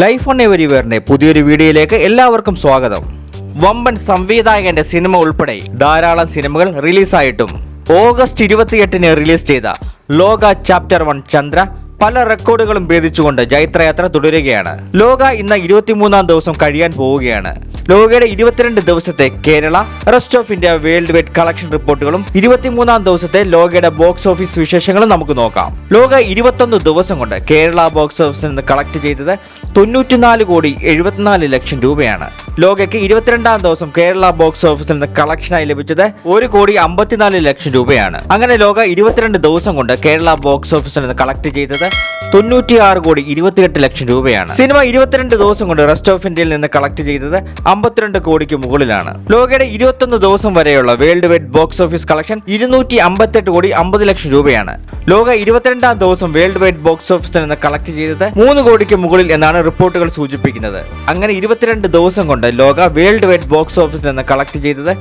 Life on എവരിവെയറിന്റെ പുതിയൊരു വീഡിയോയിലേക്ക് എല്ലാവർക്കും സ്വാഗതം. വമ്പൻ സംവിധായകന്റെ സിനിമ ഉൾപ്പെടെ ധാരാളം സിനിമകൾ റിലീസായിട്ടും ഓഗസ്റ്റ് ഇരുപത്തിയെട്ടിന് റിലീസ് ചെയ്ത ലോക ചാപ്റ്റർ വൺ ചന്ദ്ര പല റെക്കോർഡുകളും ഭേദിച്ചുകൊണ്ട് ജൈത്രയാത്ര തുടരുകയാണ്. ലോക ഇന്ന് ഇരുപത്തിമൂന്നാം ദിവസം കഴിയാൻ പോവുകയാണ്. ലോകയുടെ ഇരുപത്തിരണ്ട് ദിവസത്തെ Kerala rest of India world wide collection റിപ്പോർട്ടുകളും ഇരുപത്തിമൂന്നാം ദിവസത്തെ ലോകയുടെ ബോക്സ് ഓഫീസ് വിശേഷങ്ങളും നമുക്ക് നോക്കാം. ലോക ഇരുപത്തൊന്ന് ദിവസം കൊണ്ട് കേരള ബോക്സ് ഓഫീസിൽ നിന്ന് കളക്ട് ചെയ്തത് തൊണ്ണൂറ്റിനാല് കോടി എഴുപത്തിനാല് ലക്ഷം രൂപയാണ്. ലോകയ്ക്ക് ഇരുപത്തിരണ്ടാം ദിവസം കേരള ബോക്സ് ഓഫീസിൽ നിന്ന് കളക്ഷനായി ലഭിച്ചത് ഒരു കോടി അമ്പത്തിനാല് ലക്ഷം രൂപയാണ്. അങ്ങനെ ലോക ഇരുപത്തിരണ്ട് ദിവസം കൊണ്ട് കേരള ബോക്സ് ഓഫീസിൽ നിന്ന് കളക്ട് ചെയ്തത് തൊണ്ണൂറ്റിയാറ് കോടി ഇരുപത്തിയെട്ട് ലക്ഷം രൂപയാണ്. സിനിമ ഇരുപത്തിരണ്ട് ദിവസം കൊണ്ട് റെസ്റ്റ് ഓഫ് ഇന്ത്യയിൽ നിന്ന് കളക്ട് ചെയ്തത് അമ്പത്തിരണ്ട് കോടിക്ക് മുകളിലാണ്. ലോകയുടെ ഇരുപത്തൊന്ന് ദിവസം വരെയുള്ള world wide box office collection ഇരുന്നൂറ്റി അമ്പത്തെട്ട് കോടി അമ്പത് ലക്ഷം രൂപയാണ്. ലോക ഇരുപത്തിരണ്ടാം ദിവസം വേൾഡ് വൈഡ് ബോക്സ് ഓഫീസിൽ നിന്ന് കളക്ട് ചെയ്തത് മൂന്ന് കോടിക്ക് മുകളിൽ എന്നാണ് റിപ്പോർട്ടുകൾ സൂചിപ്പിക്കുന്നത്. അങ്ങനെ ഇരുപത്തിരണ്ട് ദിവസം കൊണ്ട് ലോക വേൾഡ് വൈഡ് ബോക്സ് ഓഫീസിൽ നിന്ന് കളക്ട് ചെയ്തത്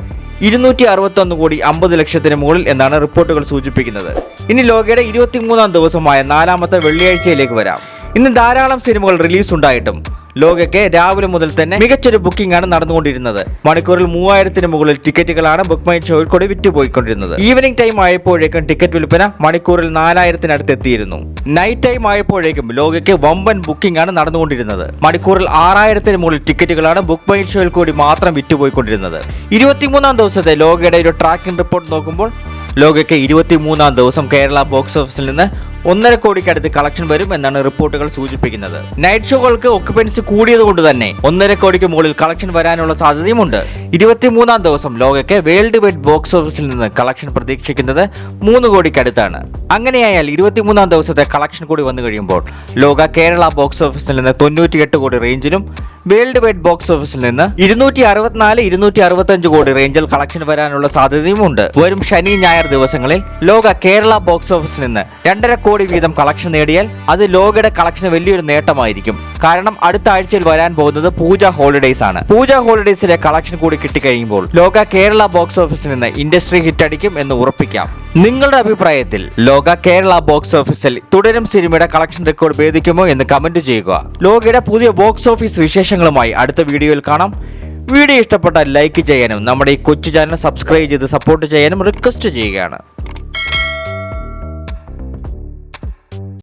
ഇരുന്നൂറ്റി അറുപത്തൊന്ന് കോടി അമ്പത് ലക്ഷത്തിന് മുകളിൽ എന്നാണ് റിപ്പോർട്ടുകൾ സൂചിപ്പിക്കുന്നത്. ഇനി ലോകയുടെ ഇരുപത്തിമൂന്നാം ദിവസമായ നാലാമത്തെ വെള്ളിയാഴ്ചയിലേക്ക് വരാം. ഇന്ന് ധാരാളം സിനിമകൾ റിലീസ് ഉണ്ടായിട്ടും ലോകയ്ക്ക് രാവിലെ മുതൽ തന്നെ മികച്ചൊരു ബുക്കിംഗ് ആണ് നടന്നുകൊണ്ടിരുന്നത്. മണിക്കൂറിൽ മൂവായിരത്തിന് മുകളിൽ ടിക്കറ്റുകളാണ് ബുക്ക് മൈ ഷോയിൽ കൂടി വിറ്റുപോയിക്കൊണ്ടിരുന്നത്. ഈവനിംഗ് ടൈം ആയപ്പോഴേക്കും ടിക്കറ്റ് വിൽപ്പന മണിക്കൂറിൽ നാലായിരത്തിനടുത്ത് എത്തിയിരുന്നു നൈറ്റ് ടൈം ആയപ്പോഴേക്കും ലോകയ്ക്ക് വമ്പൻ ബുക്കിംഗ് ആണ് നടന്നുകൊണ്ടിരുന്നത്. മണിക്കൂറിൽ ആറായിരത്തിന് മുകളിൽ ടിക്കറ്റുകളാണ് ബുക്ക് മൈ ഷോയിൽ കൂടി മാത്രം വിറ്റുപോയിക്കൊണ്ടിരുന്നത്. ഇരുപത്തിമൂന്നാം ദിവസത്തെ ലോകയുടെ ഒരു ട്രാക്കിംഗ് റിപ്പോർട്ട് നോക്കുമ്പോൾ ലോകയ്ക്ക് ഇരുപത്തിമൂന്നാം ദിവസം കേരള ബോക്സ് ഓഫീസിൽ നിന്ന് ഒന്നര കോടിക്കടുത്ത് കളക്ഷൻ വരും എന്നാണ് റിപ്പോർട്ടുകൾ സൂചിപ്പിക്കുന്നത്. നൈറ്റ് ഷോകൾക്ക് ഒക്യുപ്പൻസി കൂടിയത് കൊണ്ട് തന്നെ ഒന്നര കോടിക്ക് മുകളിൽ കളക്ഷൻ വരാനുള്ള സാധ്യതയുമുണ്ട്. ഇരുപത്തിമൂന്നാം ദിവസം ലോകയ്ക്ക് വേൾഡ് വൈഡ് ബോക്സ് ഓഫീസിൽ നിന്ന് കളക്ഷൻ പ്രതീക്ഷിക്കുന്നത് മൂന്ന് കോടിക്കടുത്താണ്. അങ്ങനെയായാൽ ഇരുപത്തിമൂന്നാം ദിവസത്തെ കളക്ഷൻ കൂടി വന്നു കഴിയുമ്പോൾ ലോക കേരള ബോക്സ് ഓഫീസിൽ നിന്ന് തൊണ്ണൂറ്റിയെട്ട് കോടി റേഞ്ചിലും വേൾഡ് വൈഡ് ബോക്സ് ഓഫീസിൽ നിന്ന് ഇരുന്നൂറ്റി അറുപത്തിനാല് ഇരുന്നൂറ്റി അറുപത്തഞ്ച് കോടി റേഞ്ചിൽ കളക്ഷൻ വരാനുള്ള സാധ്യതയുമുണ്ട്. വരും ശനി ഞായർ ദിവസങ്ങളിൽ ലോക കേരള ബോക്സ് ഓഫീസിൽ നിന്ന് രണ്ടര കോടി വീതം കളക്ഷൻ നേടിയാൽ അത് ലോകയുടെ കളക്ഷന് വലിയൊരു നേട്ടമായിരിക്കും. കാരണം അടുത്ത ആഴ്ചയിൽ വരാൻ പോകുന്നത് പൂജ ഹോളിഡേയ്സ് ആണ്. പൂജ ഹോളിഡേയ്സിലെ കളക്ഷൻ കൂടി കിട്ടിക്കഴിയുമ്പോൾ ലോക കേരള ബോക്സ് ഓഫീസിൽ നിന്ന് ഇൻഡസ്ട്രി ഹിറ്റ് അടിക്കും എന്ന് ഉറപ്പിക്കാം. നിങ്ങളുടെ അഭിപ്രായത്തിൽ ലോക കേരള ബോക്സ് ഓഫീസിൽ തുടരും സിനിമയുടെ കളക്ഷൻ റെക്കോർഡ് ഭേദിക്കുമോ എന്ന് കമന്റ് ചെയ്യുക. ലോകയുടെ പുതിയ ബോക്സ് ഓഫീസ് വിശേഷങ്ങളുമായി അടുത്ത വീഡിയോയിൽ കാണാം. വീഡിയോ ഇഷ്ടപ്പെട്ടാൽ ലൈക്ക് ചെയ്യാനും നമ്മുടെ ഈ കൊച്ചു ചാനൽ സബ്സ്ക്രൈബ് ചെയ്ത് സപ്പോർട്ട് ചെയ്യാനും റിക്വസ്റ്റ് ചെയ്യുകയാണ്.